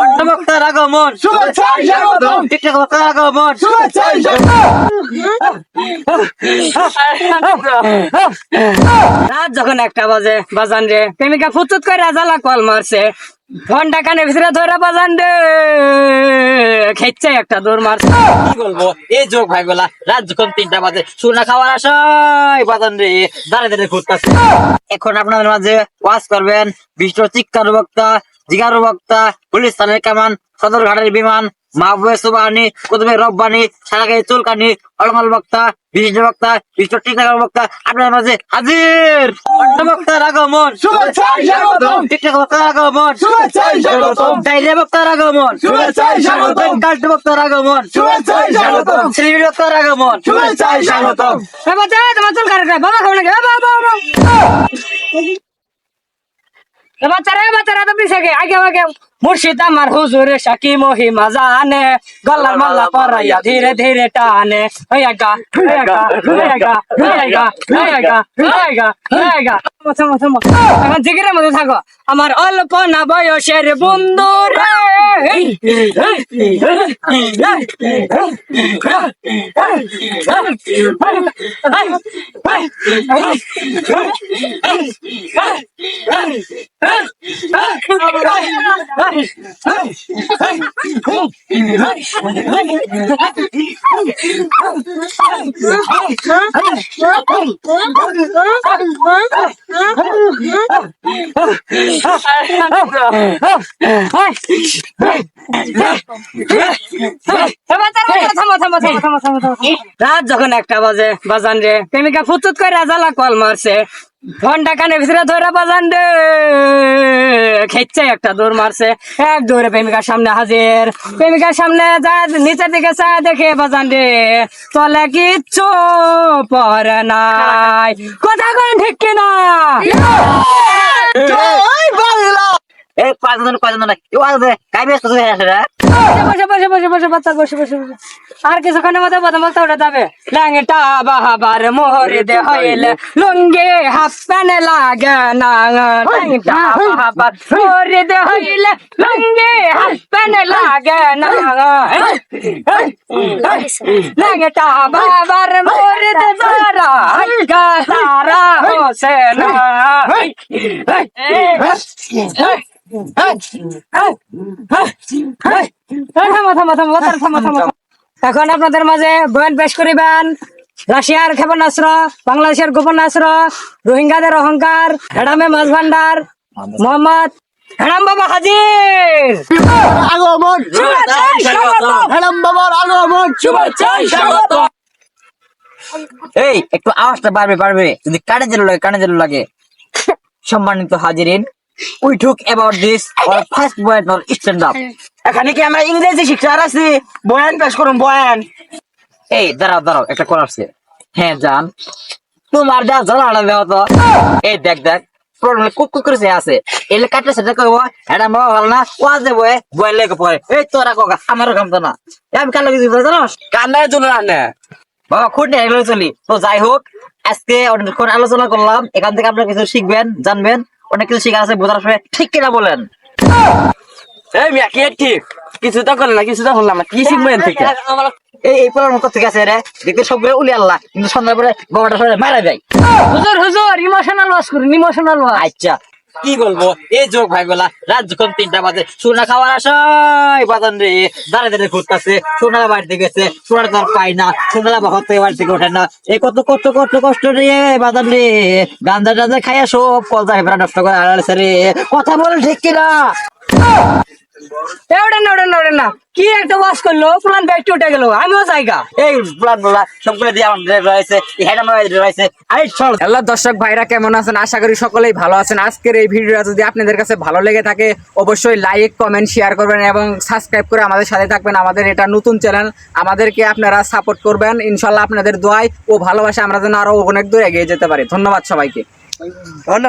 আগমন আগমন রাত যখন একটা বাজে বাজান রে। প্রেমিকা ফুতুত করে জ্বালা কল মারছে। ঘণ্টা কানে ভিতরে ধরে বাজান রে। খেচ্ছে একটা দৌড় মারছে। কি বলব? এই যোগ ভাই বলা রাত যখন তিনটা বাজে সুনা খাওয়ার আশায় বাজান রে দাঁড়িয়ে দাঁড়িয়ে ঘুরতেছে। এখন আপনাদের মাঝে ওয়াজ করবেন বিশ্ব চিৎকার বক্তা জিগার বক্তা পুলিশ থানের কামান সদরঘাটের বিমান মাহবুবে সুবাহানি কুতুবে রব্বানি সারাগাই চুলকানি অলমাল বক্তা বিশিষ্ট বক্তা বিশ্ব টিকটক বক্তা আপনাদের মাঝে হাজির! বক্তার আগমন। টিকটক বক্তার আগমন স্বাগতম। বক্তার আগমন কাল্ট বক্তার আগমন শ্রীবীর বক্তার আগমন। তোমার চুল কাটে বাবা খাবে নাকি? বাবা বাবা। বাচ্চারা বাচ্চারা তো পিছে গে আগে আগে। মুর্শিদ আমার হুজুরে শাকি মহিমা জানে। গল্লার মাল্লা পরাইয়া ধীরে ধীরে টানে। হইয়াগা হইয়াগা হইয়াগা হইয়াগা হইয়াগা হইয়াগা হইয়াগা থামো থামো এখন জিগিরের মধ্যে থাকো। আমার অল্প না বয়সের বন্ধু রে। রাত যখন একটা বাজে বাজান রে প্রেমিকা ফুতুত করে জ্বালা কল মারছে। ঘণ্টা কানে ভিতরে ধরে বাজান খেচ্ছে একটা দৌড় মারছে এক দৌড়ে প্রেমিকার সামনে হাজির প্রেমিকার সামনে যায় নিচের দিকে দেখে বাজান রে তলে কিচ্ছু পরে নাই কথা কন ঠিক কিনা এই পাঁচজন কয়জন আছে কাই ব্যস্ত হয়ে আসে আর কিছুক্ষণের মধ্যে প্রথম বলতে ওটা যাবে ল্যাংটা বাহাবার মোহরে দে হইলে লুঙ্গে হাফ প্যান্ট লাগে না ল্যাংটা বাহাবার দে হইলে লুঙ্গে হাফ প্যান্ট লাগে না ল্যাংটা বাহাবার মোহরে হোসে এখন আপনাদের মাঝে বয়ান পেশ করিবেন। রাশিয়ার ক্ষেপণাস্ত্র, বাংলাদেশের গোপনাস্ত্র, রোহিঙ্গাদের অহংকার, হেডামে মাছ ভান্ডার মোহাম্মদ হেডাম বাবা হাজির। এই, একটু আওয়াজটা বাড়বে বাড়বে। যদি কানে লাগে কানে লাগে। সম্মানিত হাজিরিন we took about this our first বয়ান অর স্ট্যান্ড আপ এখানে কি আমরা ইংরেজি শিক্ষার আছি? বয়ান পেশ করুন বয়ান। এই দাঁড়াও দাঁড়াও একটা কল আসছে। হ্যাঁ জান। তোমার যা জ্বালা দেওয়া তো। এই দেখ দেখ প্রবলেম কুক কুক করে আছে। এলে কাটলে সেটা কইব এটা মা ভালো না ওয়াজে বয়ে বয়ে লেগে পড়ে। এই তোরা কোকা আমারও কাম তো না আমি কালো কিছু জানোস? কান্নার জন্য রান্না। বাবা খুঁট নিয়ে চলি। তো যাই হোক আজকে অনেকক্ষণ আলোচনা করলাম। এখান থেকে আপনারা কিছু শিখবেন জানবেন। অনেক কিছু শিখা আছে বোঝার সময় ঠিক কিনা বলেন? এই মিয়া কি ঠিক? কিছু তো করলাম না কিছু তো করলাম না কি শিখবেন থেকে? এই এই পড়ার মতো ঠিক আছে রে। দেখতে সবগুলো উলি আল্লাহ কিন্তু সন্ধ্যার পরে বাবাটা সবাই মারা যায়। হুজুর হুজুর ইমোশনাল ওয়াশ করুন ইমোশনাল ওয়াশ আচ্ছা। কি বলব? এই যোগ ভাই বলা রাত যখন তিনটা বাজে, সোনা খাওয়ার আশায় বাজান রে। দাঁড়িয়ে দাঁড়িয়ে ঘুরতেছে সোনা বাড়িতে গেছে, সোনার তার পাই না সোনা বাবা থেকে বাড়ি থেকে ওঠে না। এ কত কষ্ট কষ্ট কষ্ট রে বাজান রে। গান্দা টান্দা খাইয়া সব কলতা নষ্ট করে আড়ালছে রে। কথা বল ঠিক কিনা? ওঠেন না। কি একটা ওয়াশ করল? প্লান উঠে গেল। আমিও জায়গা এই প্লান বলা সবগুলো দিয়ে আমার রয়েছে। হেডা রয়েছে। আই চল। হ্যালো দর্শক ভাইরা কেমন আছেন? আশা করি সকলেই ভালো আছেন। আজকের এই ভিডিওটা যদি আপনাদের কাছে ভালো লেগে থাকে অবশ্যই লাইক কমেন্ট শেয়ার করবেন এবং সাবস্ক্রাইব করে আমাদের সাথে থাকবেন। আমাদের এটা নতুন চ্যানেল আমাদেরকে আপনারা সাপোর্ট করবেন। ইনশাল্লাহ আপনাদের দোয়ায় ও ভালোবাসা আমরা যেন আরও অনেক দূর এগিয়ে যেতে পারি। ধন্যবাদ সবাইকে। ধন্যবাদ।